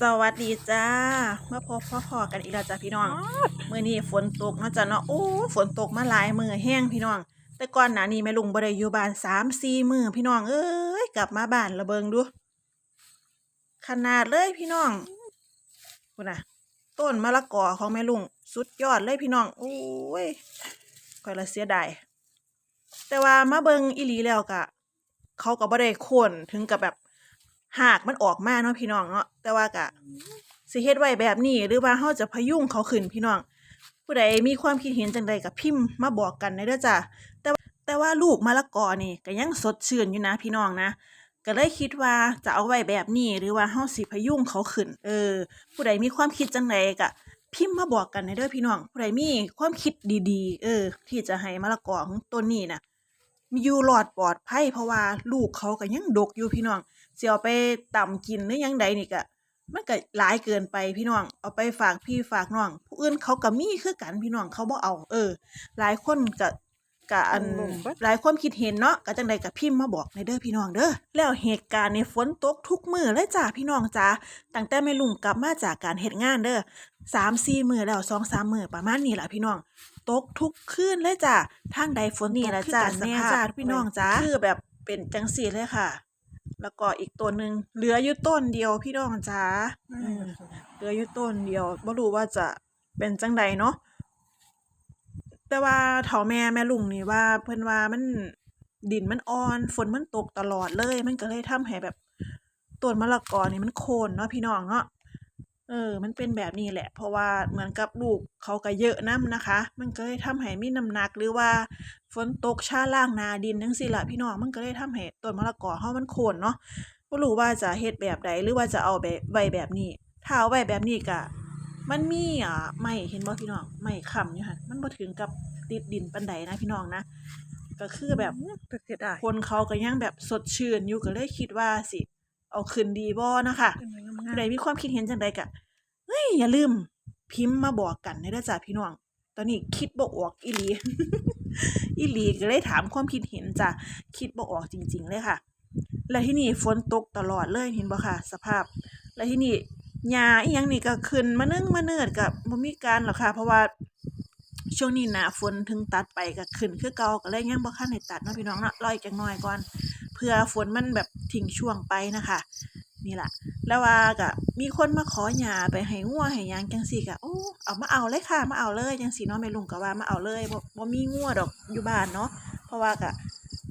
สวัสดีจ้ามาพบพ่อพอกันอีกแล้วจ้าพี่น้องมื้อนี้ฝนตกเนาะจ้ะเนาะโอ้ฝนตกมาหลายมื้อแห้งพี่น้อง แต่ก่อนหน้านี้แม่ลุงบ่ได้อยู่บ้าน3-4มื้อพี่น้องเอ้ยกลับมาบ้านและเบิงดู ขนาดเลยพี่น้องพุ่นน่ะ ต้นมะละกอของแม่ลุงสุดยอดเลยพี่น้องโอ้ยค่อยละเสียดายแต่ว่ามาเบิงอีหลีแล้วก็เขาก็บ่ได้โค่นถึงกับแบบ หากมันออกมาเนาะพี่น้องเนาะแต่ว่าก็สิเฮ็ดไว้แบบนี้หรือว่าเฮาจะพยุงเขาขึ้นพี่น้อง ผู้ใดมีความคิดเห็นจังใดก็พิมพ์มาบอกกันได้เด้อจ้ะแต่ว่าแต่ว่าลูกมะละกอนี่ก็ยังสดชื่นอยู่นะพี่น้องนะก็เลยคิดว่าจะเอาไว้แบบนี้หรือว่าเฮาสิพยุงเขาขึ้น เออ ผู้ใดมีความคิดจังใดก็พิมพ์มาบอกกันได้เด้อพี่น้องผู้ใดมีความคิดดีๆ เออ ที่จะให้มะละกอของต้นนี้น่ะ มีอยู่รอดปลอดภัยเพราะว่าลูกเขาก็ยังดกอยู่พี่น้องสิเอาไปต่ำกินหรือยังใดนี่ก็มันก็หลายเกินไปพี่น้อง เอาไปฝากพี่ฝากน้อง ผู้อื่นเขาก็มีคือกันพี่น้องเขาบ่เอา เออ หลายคนก็ ก็อันลงเบิดหลายความคิดเห็นเนาะก็จังใดก็พิมพ์มาบอกในเด้อพี่น้องเด้อแล้วเหตุการณ์ในฝนตกทุกมื้อเลยจ้าพี่น้องจ้าตั้งแต่แม่ลุงกลับมาจากการเฮ็ดงานเด้อสามสี่มื้อแล้วสองสามมื้อประมาณนี้ล่ะพี่น้องตกทุกคืนเลยจ้ะทางใดฝนนี่ละจ้าแน่จ้าพี่น้องจ้าคือแบบเป็นจังสีเลยค่ะ แล้วก็อีกตัวหนึ่งเหลืออยู่ต้นเดียวพี่น้องจ้าอืมเหลืออยู่ต้นเดียวบ่รู้ว่าจะเป็นจังใดเนาะ แต่ว่าเฒ่าแม่แม่ลุงนี่ว่าเพิ่นว่ามันดินมันอ่อน ฝนมันตกตลอดเลย มันก็เลยทำให้แบบต้นมะละกอนี่มันโคนเนาะพี่น้องเนาะเออ มันเป็นแบบนี้แหละ เพราะว่าเหมือนกับลูกเขาก็เยอะน้ำนะคะ มันก็เลยทำให้มีน้ำหนักหรือว่าฝนตกชาล่างนาดินจังซี่ล่ะพี่น้อง มันก็เลยทำให้ต้นมะละกอเฮามันโค่นเนาะบ่รู้ว่าจะเฮ็ดแบบใดหรือว่าจะเอาแบบไว้แบบนี้ ถ้าเอาไว้แบบนี้ก็ มันมีอ่าไม้เห็นบ่พี่น้องไม้ค้ำอยู่หั่นมันบ่ถึงกับติดดินปานใดนะพี่น้องนะก็คือแบบแต่เสียดายคนเขาก็ยังแบบสดชื่นอยู่ก็เลยคิดว่าสิ เอาขึ้นดีบ่นะคะเป็นไงงามผู้ใดมีความคิดเห็นจังใดก็เฮ้ยอย่าลืมพิมพ์มาบอกกันเด้อจ้าพี่น้อง ตอนนี้คิดบ่ออกอีหลีอีหลีก็เลยถามความคิดเห็นจ้ะคิดบ่ออกจริง ๆ เลยค่ะ แล้วที่นี่ฝนตกตลอดเลยเห็นบ่ค่ะ สภาพ แล้วที่นี่ หญ้าอีหยังนี่ก็ขึ้นมานึ่งมาเนิดก็บ่มีการหรอกค่ะ เพราะว่าช่วงนี้หน้าฝนถึงตัดไปก็ขึ้นคือเก่าก็เลยยังบ่ทันได้ตัดเนาะพี่น้องเนาะรออีกจักหน่อยก่อน เพื่อฝนมันแบบทิ้งช่วงไปนะคะนี่ล่ะ แล้วว่าก็มีคนมาขอหญ้าไปให้งัวให้หยังจังซี่ก็โอ้เอามาเอาเลยค่ะมาเอาเลยจังซี่เนาะแม่ลุงก็ว่ามาเอาเลยบ่บ่มีงัวดอกอยู่บ้านเนาะเพราะว่าก็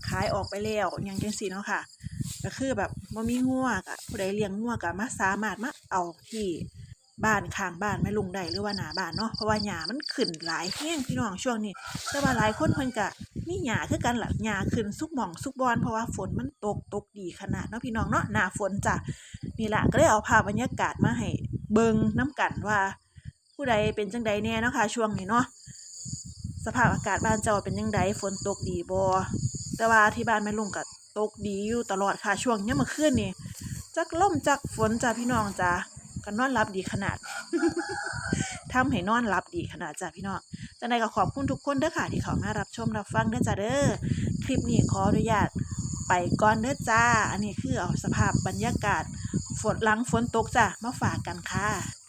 ขายออกไปแล้วหยังจังซี่เนาะค่ะ ก็คือแบบบ่มีงัวก็ผู้ใดเลี้ยงงัวก็มาสามารถมาเอาที่บ้านข้างบ้านแม่ลุงได้หรือว่าหน้าบ้านเนาะเพราะว่าหญ้ามันขึ้นหลายแฮงพี่น้องช่วงนี้ แต่ว่าหลายคนเพิ่นก็มีหญ้าคือกันล่ะหญ้าขึ้นซุกหม่องซุกบอนเพราะว่าฝนมันตกตกดีขนาดเนาะพี่น้องเนาะหน้าฝนจ้ะนี่ล่ะก็เลยเอาภาพบรรยากาศมาให้เบิ่งน้ำกันว่า ผู้ใดเป็นจังใดแน่เนาะค่ะช่วงนี้เนาะสภาพอากาศบ้านเจ้าเป็นจังใดฝนตกดีบ่แต่ว่าที่บ้านแม่ลุงก็ ตกดีอยู่ตลอดค่ะช่วงยามมื้อคืนนี่จักลมจักฝนจ้ะพี่น้องจ้ะก็นอนหลับดีขนาดทำให้นอนหลับดีขนาดจ้ะพี่น้องจังใดก็ขอบคุณทุกคนเด้อค่ะ ที่เข้ามารับชมรับฟังเด้อจ้ะเด้อคลิปนี้ขออนุญาตไปก่อนเด้อจ้า อันนี้คือเอาสภาพบรรยากาศฝนหลังฝนตกจ้ะมาฝากกันค่ะ